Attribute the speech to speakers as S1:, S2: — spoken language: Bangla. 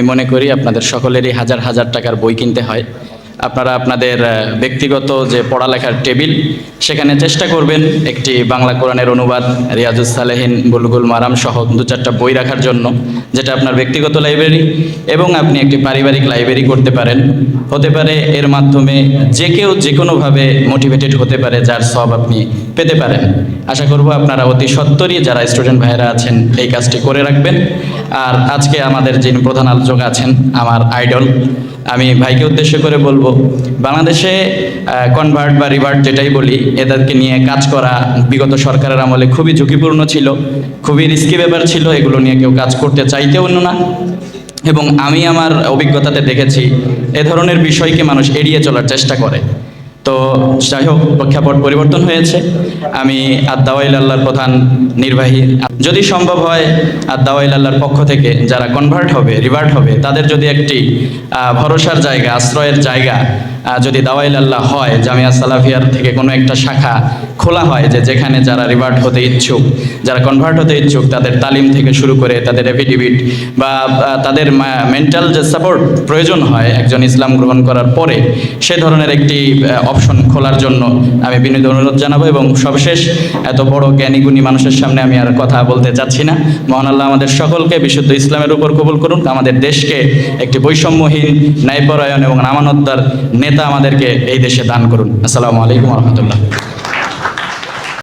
S1: আমি মনে করি আপনাদের সকলেরই হাজার হাজার টাকার বই কিনতে হয়। আপনারা আপনাদের ব্যক্তিগত যে পড়ালেখার টেবিল, সেখানে চেষ্টা করবেন একটি বাংলা কোরআনের অনুবাদ, রিয়াজুস সালেহিন বুলগুল মারাম সহ দু চারটা বই রাখার জন্য, যেটা আপনার ব্যক্তিগত লাইব্রেরি এবং আপনি একটি পারিবারিক লাইব্রেরি করতে পারেন। হতে পারে এর মাধ্যমে যে কেউ যে কোনোভাবে মোটিভেটেড হতে পারে, যার সব আপনি পেতে পারেন। আশা করব আপনারা অতি সত্তরই যারা স্টুডেন্ট ভাইয়েরা আছেন, এই কাজটি করে রাখবেন। আর আজকে আমাদের যিনি প্রধান আলোচক আছেন, আমার আইডল আমি ভাইকে উদ্দেশ্য করে বলব, বাংলাদেশে কনভার্ট বা রিভার্ট যেটাই বলি, এদেরকে নিয়ে কাজ করা বিগত সরকারের আমলে খুবই ঝুঁকিপূর্ণ ছিল, খুবই রিস্কি ব্যাপার ছিল, এগুলো নিয়ে কেউ কাজ করতে চাইতেও না। এবং আমি আমার অভিজ্ঞতাতে দেখেছি, এ ধরনের বিষয়কে মানুষ এড়িয়ে চলার চেষ্টা করে। তো যাই হোক, প্রেক্ষাপট পরিবর্তন হয়েছে। আমি আদাওয়াইল আল্লাহর প্রধান নির্বাহী। যদি সম্ভব হয় আদাওয়াইল আল্লাহর পক্ষ থেকে যারা কনভার্ট হবে রিভার্ট হবে, তাদের যদি একটি ভরসার জায়গা, আশ্রয়ের জায়গা যদি দাওয়াইল আল্লাহ হয়, জামিয়া সালাফিয়ার থেকে কোনো একটা শাখা খোলা হয় যে যেখানে যারা রিভার্ট হতে ইচ্ছুক, যারা কনভার্ট হতে ইচ্ছুক, তাদের তালিম থেকে শুরু করে তাদের এফিডেভিট বা তাদের মেন্টাল যে সাপোর্ট প্রয়োজন হয় একজন ইসলাম গ্রহণ করার পরে, সে ধরনের একটি অপশন খোলার জন্য আমি বিনীত অনুরোধ জানাব এবং সবশেষ এত বড় জ্ঞানীগুণী মানুষের সামনে আমি আর কথা বলতে চাচ্ছি না। মহান আল্লাহ আমাদের সকলকে বিশুদ্ধ ইসলামের উপর কবুল করুন, আমাদের দেশকে একটি বৈষম্যহীন, ন্যায়পরায়ণ এবং আমানতদার নেতা আমাদেরকে এই দেশে দান করুন। আসসালামু আলাইকুম রহমতুল্লাহ।